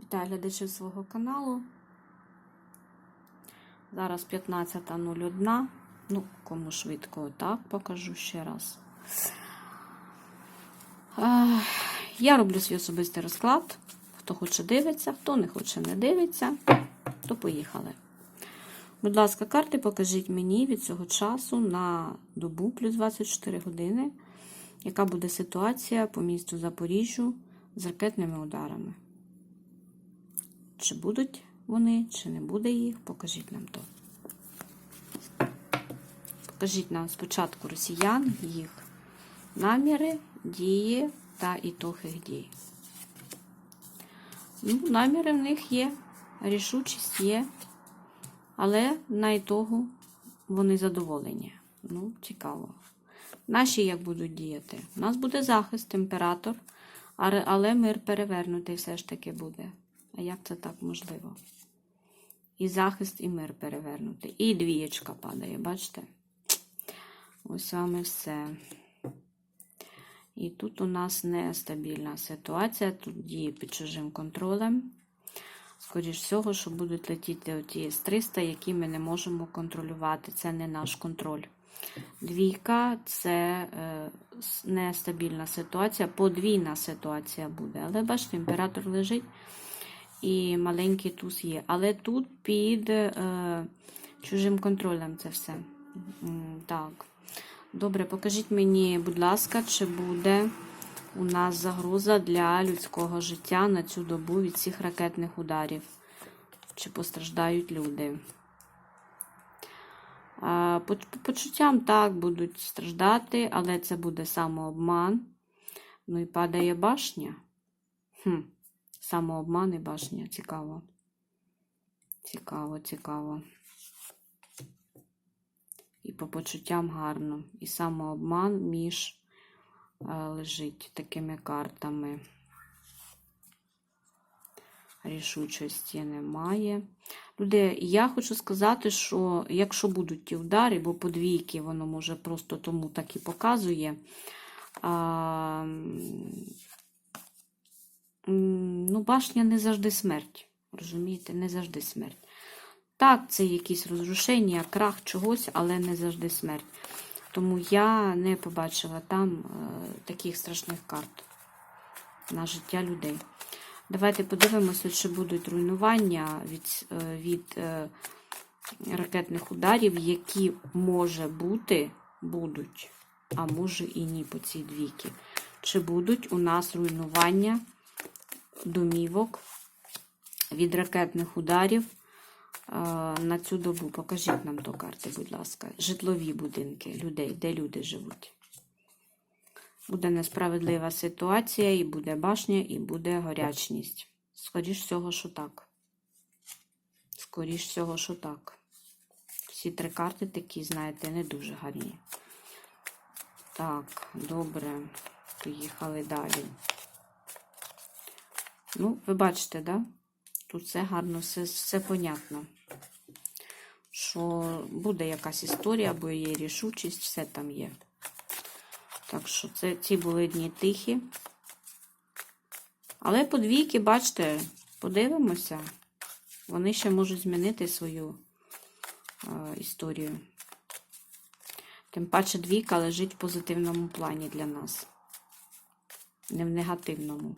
Вітаю глядачів свого каналу. Зараз 15.01. Ну, кому швидко так покажу ще раз. Я роблю свій особистий розклад. Хто хоче дивиться, хто не хоче не дивиться, то поїхали. Будь ласка, карти покажіть мені від цього часу на добу плюс 24 години, яка буде ситуація по місту Запоріжжю з ракетними ударами. Чи будуть вони, чи не буде їх, покажіть нам то. Покажіть нам спочатку росіян, їх наміри, дії та ітоги їх дій. Ну, наміри в них є, рішучість є, але на ітогу вони задоволені. Ну, цікаво. Наші як будуть діяти? У нас буде захист, імператор, але мир перевернутий все ж таки буде. А як це так можливо? І захист, і мир перевернутий. І двієчка падає, бачите? Ось саме все. І тут у нас нестабільна ситуація, тут діє під чужим контролем. Скоріше всього, що будуть летіти оті С-300, які ми не можемо контролювати. Це не наш контроль. Двійка це е, нестабільна ситуація, подвійна ситуація буде. Але бачите, імператор лежить і маленький туз є. Але тут під е, чужим контролем це все. Так. Добре, покажіть мені, будь ласка, чи буде у нас загроза для людського життя на цю добу від цих ракетних ударів? Чи постраждають люди? По по почуттям так будуть страждати, але це буде самообман. Ну і падає башня. Хм, Самообман і башня. Цікаво. Цікаво, цікаво. І по почуттям гарно. І самообман між е, лежить такими картами. Рішучості немає. Люди, я хочу сказати, що якщо будуть ті удари, бо по двійки воно може просто тому так і показує. Ну, башня не завжди смерть. Розумієте, не завжди смерть. Так, це якісь розрушення, крах чогось, але не завжди смерть. Тому я не побачила там е, таких страшних карт на життя людей. Давайте подивимося, чи будуть руйнування від, е, від е, ракетних ударів, які може бути, будуть, а може і ні по цій двійки. Чи будуть у нас руйнування домівок від ракетних ударів е, на цю добу? Покажіть нам до карти, будь ласка. Житлові будинки людей, де люди живуть. Буде несправедлива ситуація, і буде башня, і буде горячність. Скоріш всього, що так. Скоріш всього, що так. Всі три карти такі, знаєте, не дуже гарні. Так, добре. Поїхали далі. Ну, ви бачите, да? Тут все гарно, все, все понятно. Що буде якась історія, бо є рішучість, все там є. Так що це ці були дні тихі. Але по двійки, бачите, подивимося, вони ще можуть змінити свою е, історію. Тим паче двійка лежить в позитивному плані для нас, не в негативному.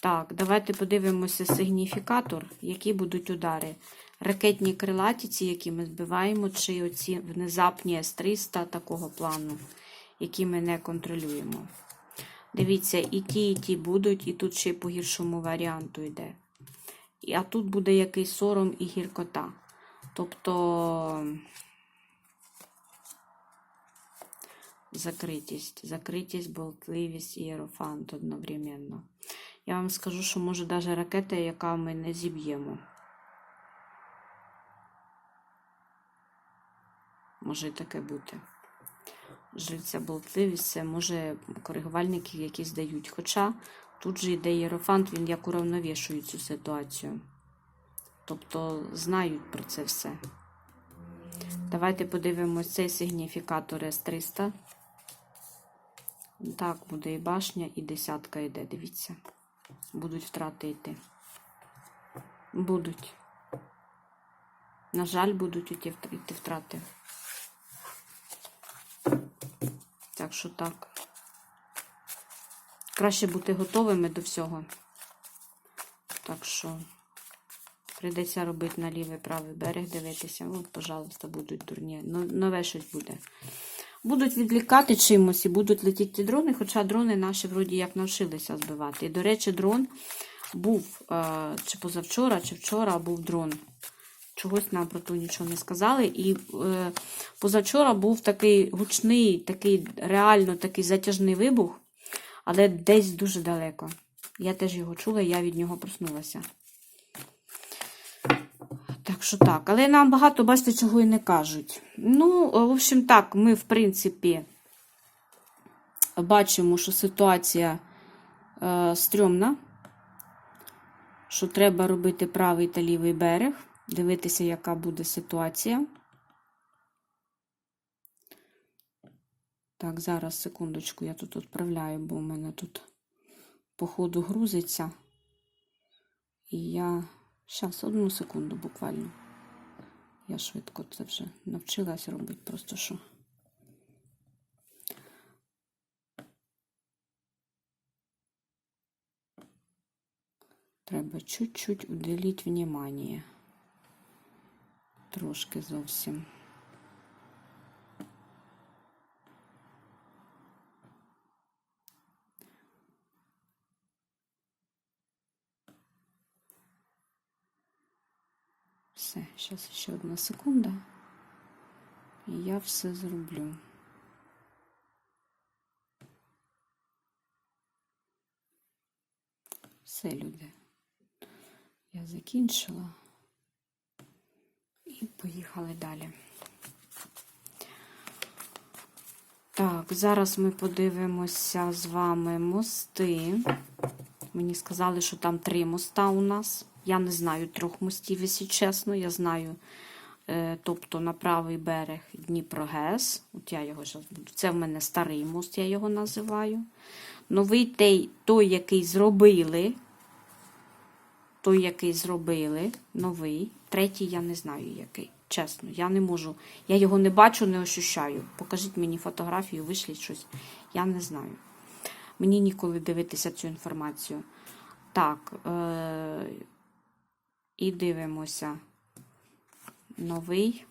Так, давайте подивимося сигніфікатор, які будуть удари. Ракетні крилаті, ці, які ми збиваємо, чи оці внезапні С-300 такого плану, які ми не контролюємо. Дивіться, і ті, і ті будуть, і тут ще й по гіршому варіанту йде. А тут буде якийсь сором і гіркота. Тобто закритість, закритість, болтливість і єрофант одновременно. Я вам скажу, що може навіть ракета, яка ми не зіб'ємо. Може і таке бути. Жильця болтливість, це може коригувальників якісь дають. Хоча тут же йде єрофант, він як уравновішує цю ситуацію. Тобто знають про це все. Давайте подивимось цей сигніфікатор С-300. Так, буде і башня, і десятка йде, дивіться. Будуть втрати йти. Будуть. На жаль, будуть йти вт- втрати. Так що так. Краще бути готовими до всього. Так що прийдеться робити на лівий правий берег, дивитися. Ну, пожалуйста, будуть дурні. Нове щось буде. Будуть відлікати чимось і будуть летіти ті дрони, хоча дрони наші вроді як навчилися збивати. І, до речі, дрон був е, чи позавчора, чи вчора був дрон. Чогось нам про то нічого не сказали. І е, позавчора був такий гучний, такий реально такий затяжний вибух, але десь дуже далеко. Я теж його чула, я від нього проснулася. Так так. Але нам багато, бачите, чого і не кажуть. Ну, в общем, так, ми, в принципі, бачимо, що ситуація е, стрьомна, що треба робити правий та лівий берег, дивитися, яка буде ситуація. Так, зараз, секундочку, я тут відправляю, бо у мене тут, по ходу грузиться. І я. Зараз, одну секунду буквально. Я швидко це вже навчилась робити, просто що. Треба чуть-чуть уделіть внимання. Трошки зовсім. Все, зараз ще одна секунда. І я все зроблю. Все, люди. Я закінчила. І поїхали далі. Так, зараз ми подивимося з вами мости. Мені сказали, що там три моста у нас. Я не знаю трьох мостів, якщо чесно. Я знаю, тобто на правий берег Дніпро-ГЕС. От я його. Це в мене старий мост, я його називаю. Новий той, той, який зробили. Той, який зробили, новий. Третій я не знаю, який. Чесно, я не можу. Я його не бачу, не ощущаю. Покажіть мені фотографію, вишліть щось. Я не знаю. Мені ніколи дивитися цю інформацію. Так, е- і дивимося. Новий.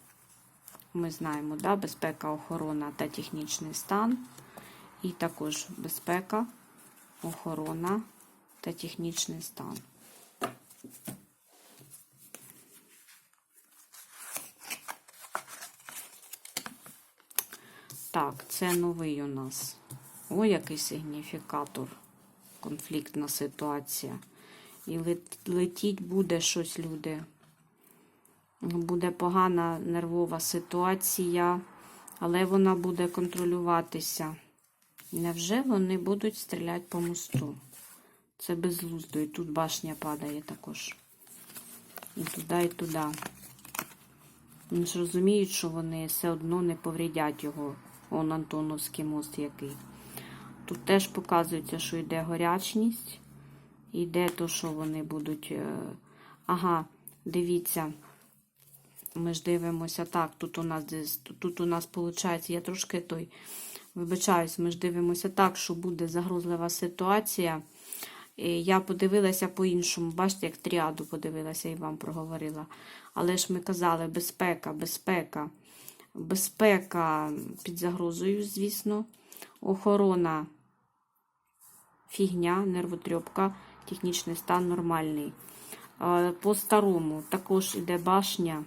Ми знаємо, да, безпека, охорона та технічний стан. І також безпека, охорона та технічний стан. Так, це новий у нас. Ой, який сигніфікатор. Конфліктна ситуація. І летіть буде щось, люди. Буде погана нервова ситуація, але вона буде контролюватися. Невже вони будуть стріляти по мосту? Це безглуздо. І тут башня падає також. І туди, і туди. Вони ж розуміють, що вони все одно не повредять його. Он Антоновський мост який. Тут теж показується, що йде горячність. Йде то, що вони будуть. е, Ага, дивіться. Ми ж дивимося так. Тут у нас тут у нас виходить, я трошки той вибачаюсь, ми ж дивимося так, що буде загрозлива ситуація. І Я подивилася по-іншому. Бачите, як тріаду подивилася і вам проговорила. Але ж ми казали, безпека, безпека. Безпека під загрозою, звісно. Охорона фігня, нервотрьопка, технічний стан нормальний. Е, По-старому також іде башня,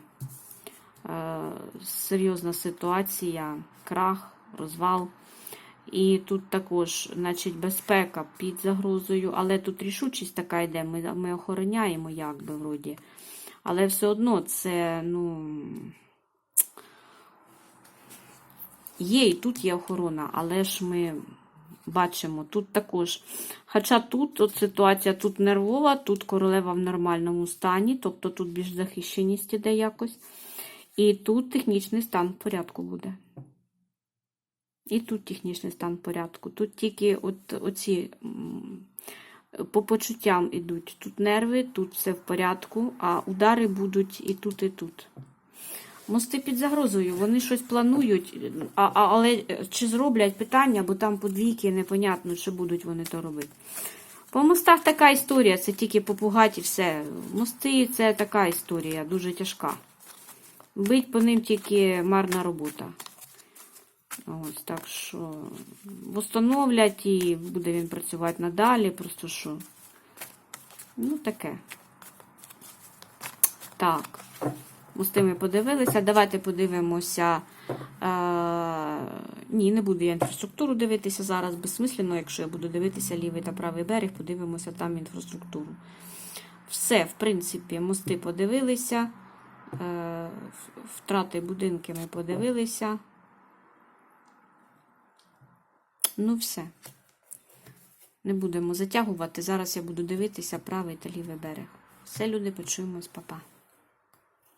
серйозна ситуація, крах, розвал. І тут також, значить, безпека під загрозою, але тут рішучість така йде. Ми, ми охороняємо, як би вроді. Але все одно це, ну. Є і тут є охорона, але ж ми бачимо, тут також. Хоча тут от ситуація тут нервова, тут королева в нормальному стані, тобто тут більш захищеність іде якось. І тут технічний стан порядку буде. І тут технічний стан порядку. Тут тільки от оці по почуттям ідуть. Тут нерви, тут все в порядку, а удари будуть і тут, і тут. Мости під загрозою, вони щось планують, а, але чи зроблять питання, бо там подвійки, непонятно, чи будуть вони то робити. По мостах така історія, це тільки попугати і все. Мости це така історія, дуже тяжка. Бить по ним тільки марна робота. Ось так що встановлять і буде він працювати надалі. Просто що. Ну, таке. Так. Мости ми подивилися. Давайте подивимося. Е, ні, не буду я інфраструктуру дивитися зараз. Безсмислено, якщо я буду дивитися лівий та правий берег, подивимося там інфраструктуру. Все, в принципі, мости подивилися. Е, втрати будинки ми подивилися. Ну, все. Не будемо затягувати. Зараз я буду дивитися правий та лівий берег. Все, люди, почуємось, Па-па.